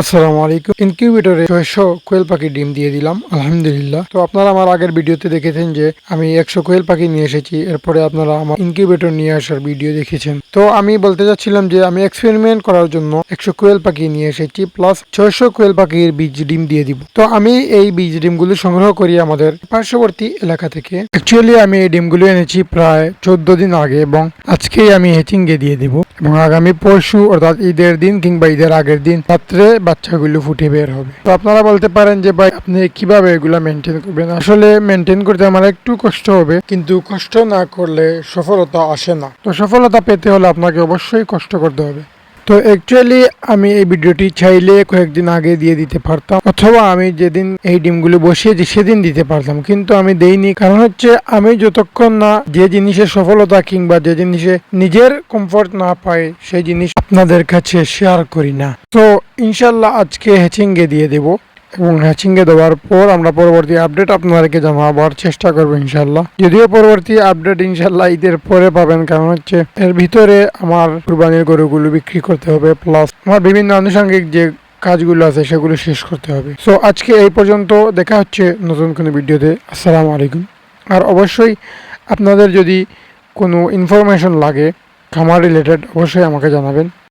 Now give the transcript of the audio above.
আসসালামু আলাইকুম। ইনকিউবেটরে ছয়শো কোয়েল পাখি ডিম দিয়ে দিলাম, আলহামদুলিল্লাহ। তো আপনারা আমার আগের ভিডিওতে দেখেছেন যে আমি একশো কোয়েল পাখি নিয়ে এসেছি, এরপরে আপনারা আমার ইনকিউবেটর নিয়ে আসার ভিডিও দেখেছেন। তো আমি বলতে চাচ্ছিলাম যে আমি এক্সপেরিমেন্ট করার জন্য একশো কোয়েল পাখি নিয়ে এসেছি প্লাস ছয়শো কোয়েল পাখির বীজ ডিম দিয়ে দিব। তো আমি এই বীজ ডিমগুলো সংগ্রহ করি আমাদের পার্শ্ববর্তী এলাকা থেকে। অ্যাকচুয়ালি আমি এই ডিমগুলো এনেছি প্রায় চোদ্দ দিন আগে এবং আজকেই আমি হেচিংয়ে দিয়ে দিব এবং আগামী পরশু, অর্থাৎ ঈদের দিন কিংবা ঈদের আগের দিন, রাত্রে বাচ্চাগুলো ফুটে বের হবে। তো আপনারা বলতে পারেন যে, ভাই, আপনি কীভাবে এগুলো মেনটেন করবেন? আসলে মেনটেন করতে আমার একটু কষ্ট হবে, কিন্তু কষ্ট না করলে সফলতা আসে না। তো সফলতা পেতে হলে আপনাকে অবশ্যই কষ্ট করতে হবে। তো অ্যাকচুয়ালি আমি এই ভিডিওটি চাইলে কয়েকদিন আগে দিয়ে দিতে পারতাম, অথবা আমি যেদিন এই ডিমগুলো বসিয়েছি সেদিন দিতে পারতাম, কিন্তু আমি দেইনি। কারণ হচ্ছে আমি যতক্ষণ না যে জিনিসের সফলতা কিংবা যে জিনিসে নিজের কমফোর্ট না পাই, সেই জিনিস আপনাদের কাছে শেয়ার করি না। তো ইনশাল্লাহ আজকে হ্যাচিংয়ে দিয়ে দেবো। এবং হ্যাচিংয়ে দেওয়ার পর আমরা পরবর্তী আপডেট আপনাদেরকে জানাবার চেষ্টা করব ইনশাল্লাহ যদিও পরবর্তী আপডেট ইনশাল্লাহ ঈদের পরে পাবেন, কারণ হচ্ছে এর ভিতরে আমার কুরবানির গরুগুলো বিক্রি করতে হবে প্লাস আমার বিভিন্ন আনুষঙ্গিক যে কাজগুলো আছে সেগুলো শেষ করতে হবে। সো আজকে এই পর্যন্ত দেখা হচ্ছে নতুন কোনো ভিডিওতে। আসসালামু আলাইকুম। আর অবশ্যই আপনাদের যদি কোনো ইনফরমেশন লাগে, খামার রিলেটেড অবশ্যই আমাকে জানাবেন।